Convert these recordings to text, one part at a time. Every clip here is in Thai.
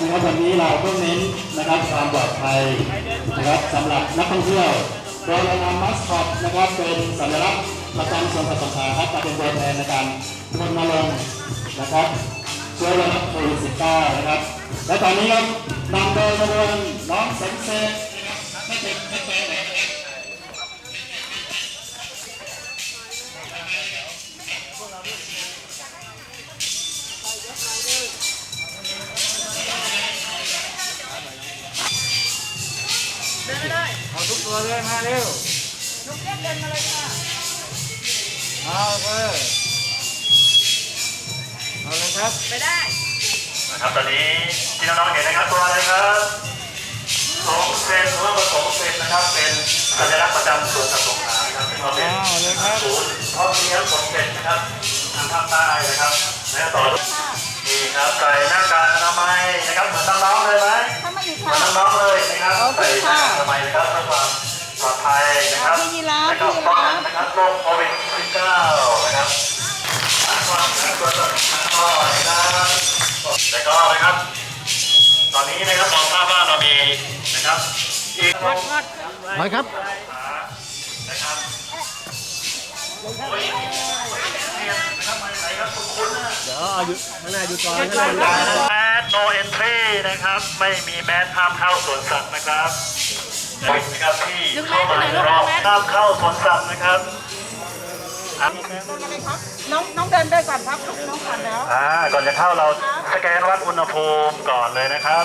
นะครับวันนี้เราต้องเน้นนะครับความปลอดภัยนะครับสำหรับนักท่องเที่ยวโดยเรานำมัสคอตนะครับเป็นสัญลักษณ์ประจำส่วนสัตว์สงขลาครับมาเป็นตัวแทนในการรณรงค์นะครับช่วยระงับโควิด -19 นะครับ และตอนนี้ครับนำโดยขบวนน้องเซนเซนะครับไม่เจ็บไม่เป็นเลยนะครับ เอาทุกตัวเลยมาเร็วลูกเล็กเดินมาเลยค่ะเอาเลยเอาเลยครับไปได้นะครับตอนนี้ที่น้องๆเห็นนะครับตัวอะไรครับสองเซนหรือว่าผสมเซนนะครับเป็นสัญลักษณ์ประจำสวนสัตว์สงขลานะครับที่เราเป็นเอาเลยครับศูนย์เพาะเลี้ยงสมเด็จนะครับทางภาคใต้นะครับและต่อด้วยนี่ครับใส่หน้ากากอนามัยนะครับเหมือนน้องๆเลยไหมถ้ามาอีกเหมือค่ะนน้องๆเลยนะครับโอเคใส่ พี่ยีราฟและก็พี่ยีป้องรากัฟนนะครับโรคโควิด -19 นะครับความน่ากลัวต่อก็นะครับแล้วก็นะครับ ตอนนี้นะครับเราทราบว่าเรามีนะครับอีกมัดมัดไปครับนะครับโอ้ยเนี่ยนะครับมาจากไหนครับคุณคุณนะเดี๋ยวเอาอยู่ข้างหน้าอยู่ก่อนแมส no entry นะครับ ไม่มีแมสห้ามเข้าสวนสัตว์นะครับ นะครับที่เข้ามาในรอบห้ามเข้าสวนสัตว์นะครับอะน้องน้องเดินด้วยก่อนครับน้องก่อนแล้วอ่าก่อนจะเข้าเราสแกนวัดอุณหภูมิก่อนเลยนะครับ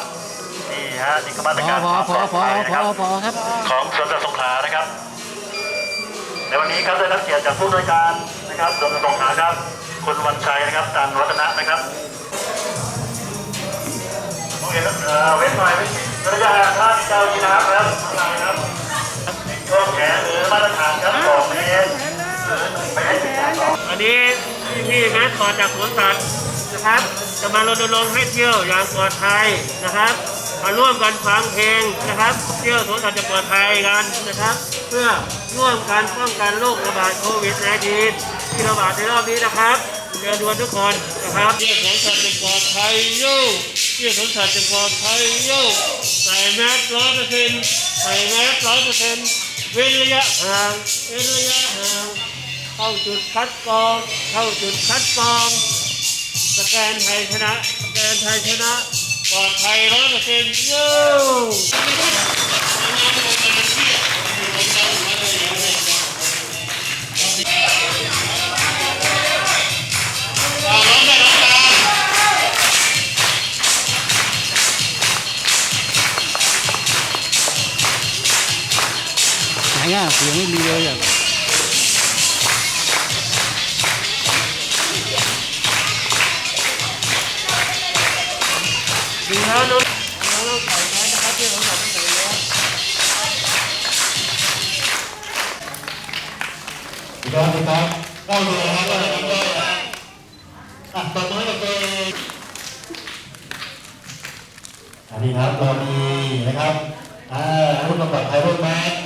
นี่ฮะนี่คือมาตรพอการพอความพปอลอดพอภัยพนะคอรับพอครับของสวนสัตว์สงขลานะครับ ในวันนี้ครับได้รับเกียรติจากผู้อำนวยการนะครับสวนสัตว์สงขลาครับคุณวันชัยนะครับจันทร์รัตนะนะครับโอเคครับเอ่อเว้นหน่อยเว้ นระยะห่างท่าที่เจ้ายีราฟครับข้างในครับก็แขนหรือมาตรฐานครับสองเมตรไม่ให้ถึงสองอันนี้พี่ๆแมสคอตจากสวนสัตว์นะครับ จะมารณรงค์ให้เที่ยวอย่างปลอดภัยนะครับมาร่วมกันฟังเพลงนะครับ เที่ยวสวนสัตว์จะปลอดภัยกันนะครับ เพื่อร่วมกันป้องกันโรคระบาดโควิด -19 ที่ระบาดในรอบนี้นะครับเชิญชวนทุกคนนะครับเที่ยวสวนสัตว์จะปลอดภัยโย่เที่ยวสวนสัตว์จะปลอดภัยโย่ ใส่แมสร้อยเปอร์เซ็นต์ใส่แมสร้อยเปอร์เซ็นต์เว้นระยะห่างเว้นระยะห่างเข้าจุดคัดกรองเข้าจุดคัดกรองสแกนไทยชนะสแกนไทยชนะปลอดภัยร้อยเปอร์เซ็นต์โย่ เสียงไม่มีเลยอะดีแล้วน้องน้องเราใส่ไว้นะครับที่เราใส่ใส่แล้วอีกครั้งหนึงครับเข้าเลยนะครับเข้าครับเข้าอะต่อตัวกับตัวเองอันนี้ครับเรามีนะครับอ่ารุ่นปลอดภัยรุ่นแม็ก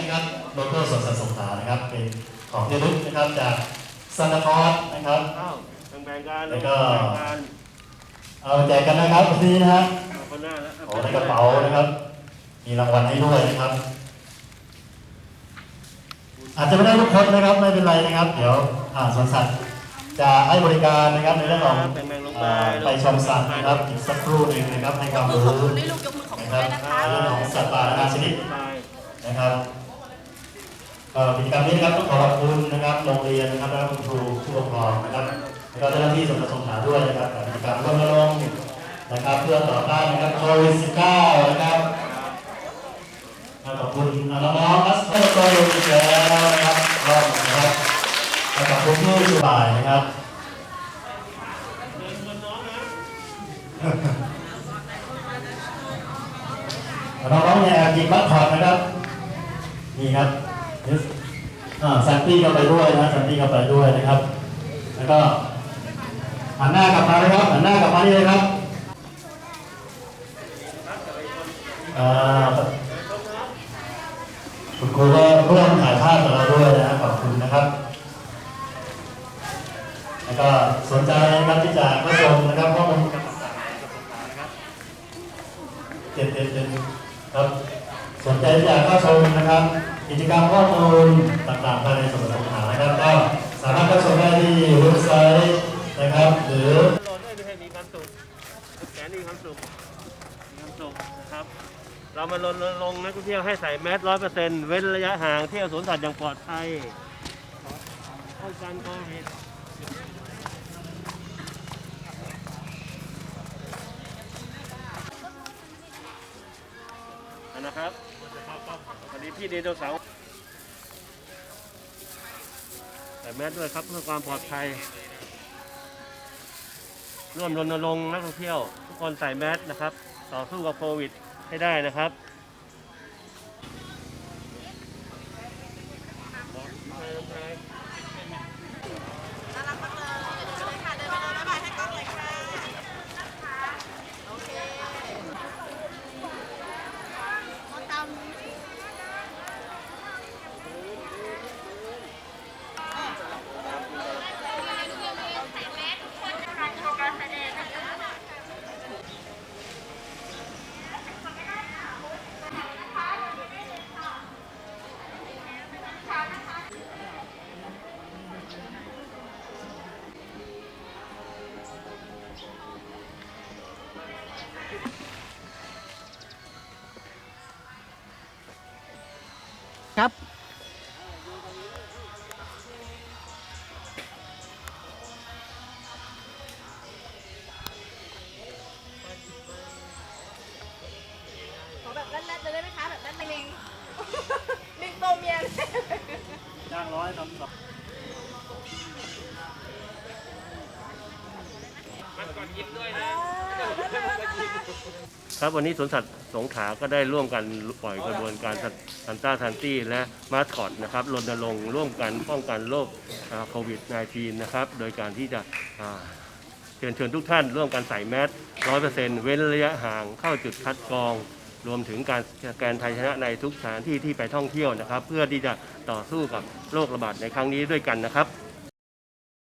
โลโก้สวนสัตว์สงขลานะครับ เป็นของที่ระลึกนะครับจากซันตาคลอสนะครับอ้าวแบ่งๆกันแล้วก็แบ่งๆกันเอาไปแจกกันนะครับวันนี้นะฮะเอาคนหน้าแล้วโอ้ในกระเป๋านะครับ มีรางวัลให้ด้วยนะครับ อาจจะไม่ได้ทุกคนนะครับไม่เป็นไรนะครับ เดี๋ยวอ่าสวนสัตว์จะให้บริการนะครับในเรื่องของแบ่งๆลงไปอ่าไปชมสัตว์นะครับอีกสักครู่หนึ่งนะครับให้ความรู้ขอบคุณด้วยลูกยกมือขอบคุณนะคด้รับวยนะคะเรื่องของสัตว์ป่านานาชนิดไปนะครับเอ่อ กิจกรรมนี้นะครับต้องขอขอบคุณนะครับโรงเรียนนะครับและคุณครูผู้ปกครองนะครับแล้วก็เจ้าหน้าที่สวนสัตว์สงขลาด้วยนะครับกิจกรรมรณรงค์นะครับ เพื่อต่อต้านนะครับโควิด -19 นะครับขอบคุณน้องๆนักเตะตัวเองอีกแล้วนะครับรอบนะครับขอบคุณผู้ช่วยบ่ายนะครับน้องๆเนี่ยแอบหยิบบัตรถอดนะครับนี่ครับ อ่าซันตี้ก็ไปด้วยนะซันตี้ก็ไปด้วยนะครับ แล้วก็หันหน้ากลับมาเลยครับหันหน้ากลับมานี่เลยครับอ่าคุณครูก็ร่วมถ่ายภาพกับเราด้วยนะขอบคุณนะครับ แล้วก็สนใจนะครับที่จะเข้าชมนะครับข้อมูลการศึกษานะครับเป็นเป็นเป็นครับ สนใจที่จะเข้าชมนะครับ กิจกรรมข้อมูลต่างๆภายในสมุดสงขลานะครับก็สามารถเข้าชมได้ที่เว็บไซต์นะครับ หรือโหลดได้ไม่ให้มีความสุขแสนมีความสุขมีความสุขนะครับ เรามารณรงค์นักท่องเที่ยวให้ใส่แมสร้อยเปอร์เซ็นต์เว้นระยะห่างเที่ยวสวนสัตว์อย่างปลอดภัยป้องกันโควิด นะครับสวัสดีพี่เดโนเสาร์ใส่แมสด้วยครับเพื่อความปลอดภัย ร่วมรณรงค์นักท่องเที่ยว ทุกคนใส่แมสนะครับ ต่อสู้กับโควิดให้ได้นะครับ ครับ ขอแบบแรดๆเลยได้ไหมคะแบบแรดๆลิงลิงตัวเมียเลยจ้างร้อยทำสอง ครับวันนี้สวนสัตว์สงขลาก็ได้ร่วมกันปล่อยกระบวนการซันต้าทันตี้และมาสคอตนะครับรณรงค์ร่วมกันป้องกันโรคโควิด -19 นะครับ โดยการที่จะเชิญชวนทุกท่านร่วมกันใส่แมสร้อยเปอร์เซ็นต์เว้นระยะห่างเข้าจุดคัดกรอง รวมถึงการแกนไทยชนะในทุกสถานที่ที่ไปท่องเที่ยวนะครับ เพื่อที่จะต่อสู้กับโรคระบาดในครั้งนี้ด้วยกันนะครับ